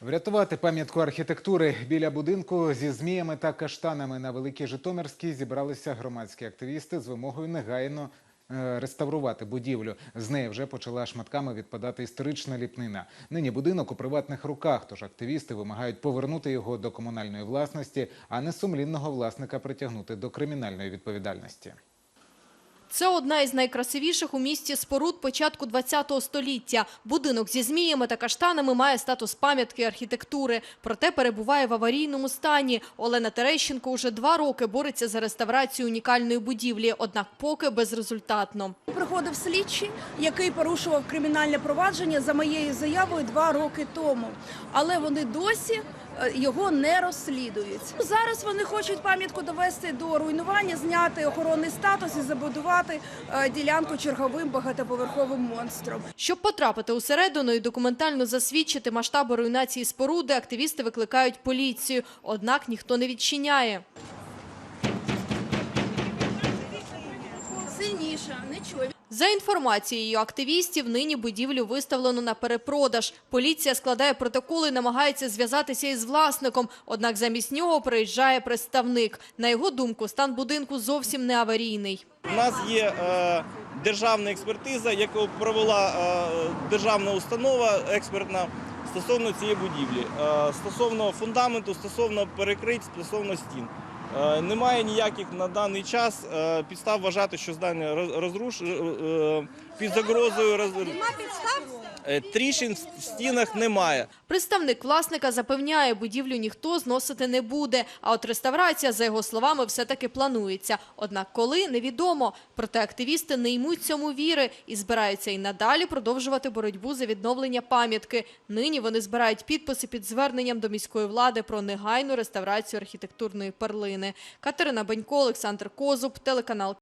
Врятувати пам'ятку архітектури біля будинку зі зміями та каштанами на Великій Житомирській зібралися громадські активісти з вимогою негайно е, реставрувати будівлю. З неї вже почала шматками відпадати історична ліпнина. Нині будинок у приватних руках, тож активісти вимагають повернути його до комунальної власності, а не сумлінного власника притягнути до кримінальної відповідальності. Це одна із найкрасивіших у місті споруд початку ХХ століття. Будинок зі зміями та каштанами має статус пам'ятки архітектури, проте перебуває в аварійному стані. Олена Терещенко уже два роки бореться за реставрацію унікальної будівлі, однак поки безрезультатно. Приходив слідчий, який порушував кримінальне провадження за моєю заявою два роки тому. Але вони досі його не розслідують. Зараз вони хочуть пам'ятку довести до руйнування, зняти охоронний статус і забудувати е, ділянку черговим багатоповерховим монстром. Щоб потрапити усередину і документально засвідчити масштаби руйнації споруди, активісти викликають поліцію. Однак ніхто не відчиняє. Сильніше, не чую. За інформацією активістів, нині будівлю виставлено на перепродаж. Поліція складає протоколи і намагається зв'язатися із власником. Однак замість нього приїжджає представник. На його думку, стан будинку зовсім не аварійний. У нас є е, державна експертиза, яку провела е, державна установа експертна стосовно цієї будівлі, Е, стосовно фундаменту, стосовно перекриття, стосовно стін. Е, немає ніяких на даний час е, підстав вважати, що здання роз- розруш е, під загрозою роз... Тріщин в стінах немає. Представник власника запевняє, будівлю ніхто зносити не буде. А от реставрація, за його словами, все-таки планується. Однак коли – невідомо. Проте активісти не ймуть цьому віри і збираються і надалі продовжувати боротьбу за відновлення пам'ятки. Нині вони збирають підписи під зверненням до міської влади про негайну реставрацію архітектурної перлини. Катерина Бенько, Олександр Козуб, телеканал